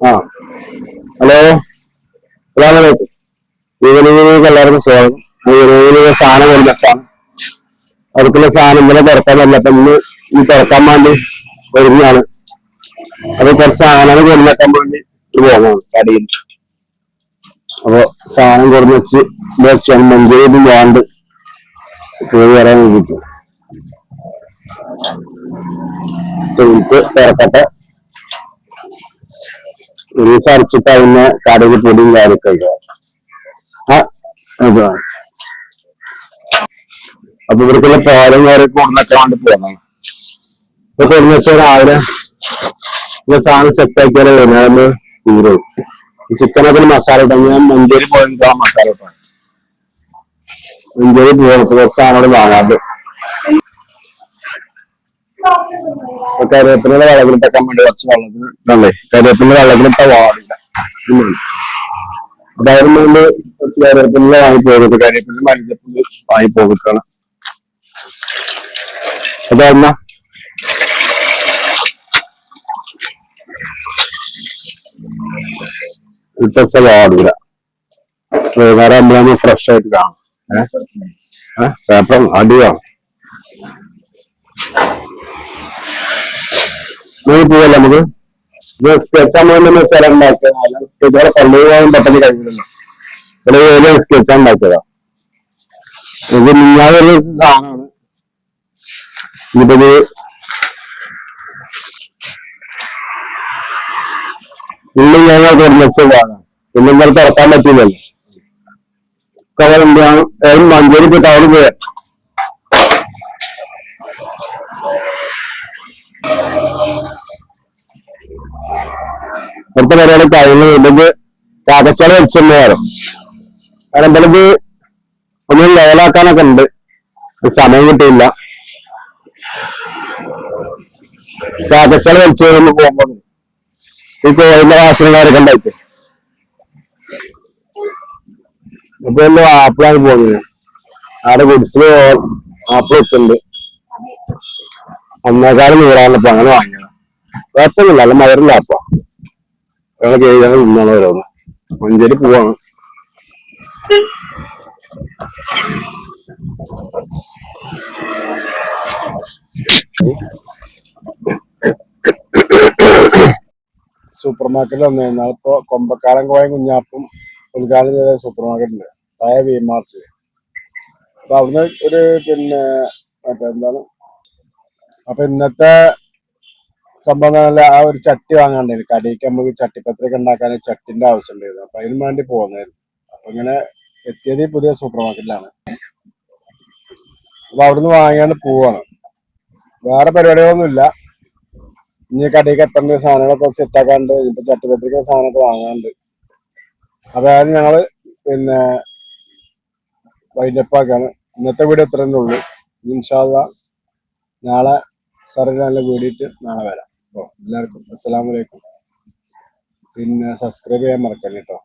ആ. ഹലോ. അസ്സലാമലൈക്കും ഈവനിങ്ങിലേക്ക് എല്ലാവർക്കും സ്വാഗതം. ഈവനിങ്ങിന് സാധനം വരുന്ന സാധനം അവർക്കുള്ള സാധനം ഇന്നലെ തുറക്കാനല്ല അപ്പൊ ഇന്ന് ഈ തുറക്കാൻ വേണ്ടി വരുന്നതാണ് അപ്പൊ കുറച്ച് സാധനങ്ങൾ കൊണ്ടുവെക്കാൻ വേണ്ടി പോകണം കടയിൽ. അപ്പൊ സാധനം കൊടുന്ന് വെച്ച് മഞ്ചേരി വേണ്ട. പോയി വരാൻ വേണ്ടിട്ട് തുറക്കട്ടെ ഒരു അരച്ചിട്ട് അതിന് കടയിൽ പൊടിയും കാര്യമൊക്കെ അപ്പൊ ഇവർക്കുള്ള പാലും കാര്യമൊക്കെ കൊണ്ടുവന്നൊക്കെ വേണ്ടി പോകണം ഇപ്പൊ കൊണ്ടുവന്ന് വെച്ചാൽ രാവിലെ സാധനം സെറ്റ് ആക്കിയാലേ വരുന്നത് തീരും. ചിക്കനൊക്കെ മസാല ഇട്ടാൽ ഞാൻ മഞ്ചേരി പോയെങ്കിൽ മസാല ഇട്ടാണ് മഞ്ചേരി പോകണം കുറച്ച് വാങ്ങാതെ ഇപ്പൊ കറിവേപ്പിന്റെ വെള്ളത്തിലിട്ടേക്കാൻ വേണ്ടി കുറച്ച് വെള്ളത്തിൽ ഇടണ്ടേ? കറിവേപ്പിന്റെ വെള്ളത്തിലിട്ട വാടില്ല. അതായത് അപ്പൊ വേണ്ടി കുറച്ച് കറിവേപ്പിന്റെ വാങ്ങി പോകുന്നത് കറിവേപ്പിന്റെ മരുന്നപ്പിന്റെ വാങ്ങി പോകട്ടാണ് അതായിരുന്ന ഇട്ടച്ച വാടില്ല. വൈകുന്നേരം ആകുമ്പോഴാണ് ഫ്രഷ് ആയിട്ട് കാണും ഏഹ് പേപ്പർ അടിയാണ് നമുക്ക് നമുക്ക് ഇത് സ്കെച്ച് സ്ഥലം ഉണ്ടാക്കിയതാണ് പള്ളി പോകാൻ പെട്ടെന്ന് ഏത് സ്കെച്ച് ഉണ്ടാക്കിയതാ ഇത് മിന്നാതൊരു സാധനമാണ് ഇതിപ്പത് ഉള്ളി ഞങ്ങൾ നിർമ്മിച്ച ഭാഗം പിന്നെ ഇന്നലെ തുറക്കാൻ പറ്റില്ലല്ലോ. കവർ എന്താണ് മഞ്ചേരി പോയി അവിടെ പോയാ? ഇവിടുത്തെ പരിപാടി കഴിഞ്ഞു ഇല്ലെങ്കിൽ കാക്കച്ചാട് വെച്ചെന്ന് പറയും കാരണം ഇവർക്ക് ഒന്ന് ലെവലാക്കാനൊക്കെ ഉണ്ട്. സമയം കിട്ടിയില്ല. കാക്കച്ചാട് നമ്മൾ പോകുമ്പോൾ ഈ കോഴിന്റെ വാസനകാരൊക്കെ ഉണ്ടായിട്ട്. ഇപ്പൊ എന്റെ ആപ്പിളാണ് പോകുന്നത്. ആടെ ഗുഡ്സിൽ ആപ്പിൾ വെക്കുന്നുണ്ട് ഒന്നേക്കാലം നൂറാണല്ലോ അങ്ങനെ വാങ്ങിയത്. കുഴപ്പമൊന്നുമില്ല നല്ല അപ്പ ഞങ്ങൾ കേൾക്കാൻ നിന്നാണ് ഓരോന്ന് മഞ്ചേരി പോവാണ്. സൂപ്പർ മാർക്കറ്റിൽ വന്നു. കഴിഞ്ഞാൽ ഇപ്പൊ കൊമ്പക്കാരൻ കോയ കുഞ്ഞാപ്പും ഉദ്ഘാടനം ചെയ്ത സൂപ്പർ മാർക്കറ്റുണ്ട് പഴയ വി മാർട്ട് അപ്പൊ അവിടുന്ന് ഒരു പിന്നെ മറ്റേ എന്താണ്? അപ്പൊ ഇന്നത്തെ സംഭവം നല്ല ആ ഒരു ചട്ടി വാങ്ങാണ്ടായിരുന്നു. കടിക്ക് നമുക്ക് ചട്ടിപ്പത്രിക ഉണ്ടാക്കാൻ ചട്ടിന്റെ ആവശ്യം ഉണ്ടായിരുന്നു അപ്പൊ അതിനു വേണ്ടി പോകുന്നായിരുന്നു അപ്പൊ ഇങ്ങനെ എത്തിയത് പുതിയ സൂപ്പർ മാർക്കറ്റിലാണ് അപ്പൊ അവിടുന്ന് വാങ്ങിയാണ് പോവാണ്. വേറെ പരിപാടികളൊന്നുമില്ല. ഇനി കടിക്ക് എത്തേണ്ട സാധനങ്ങളൊക്കെ സെറ്റ് ആക്കാണ്ട് ഇപ്പൊ ചട്ടിപ്പത്രിക സാധനമൊക്കെ വാങ്ങാണ്ട്. അതായത് ഞങ്ങൾ പിന്നെ വൈൻഡപ്പാക്കാണ് ഇന്നത്തെ വീഡിയോ ഇത്ര ഉള്ളൂ. ഇൻഷാല്ല നാളെ സാറിന് നല്ല വീടിയിട്ട് നാളെ വരാം. എല്ലാവർക്കും. അസ്സലാമലൈക്കും പിന്നെ സബ്സ്ക്രൈബ് ചെയ്യാൻ മറക്കല്ലേ കേട്ടോ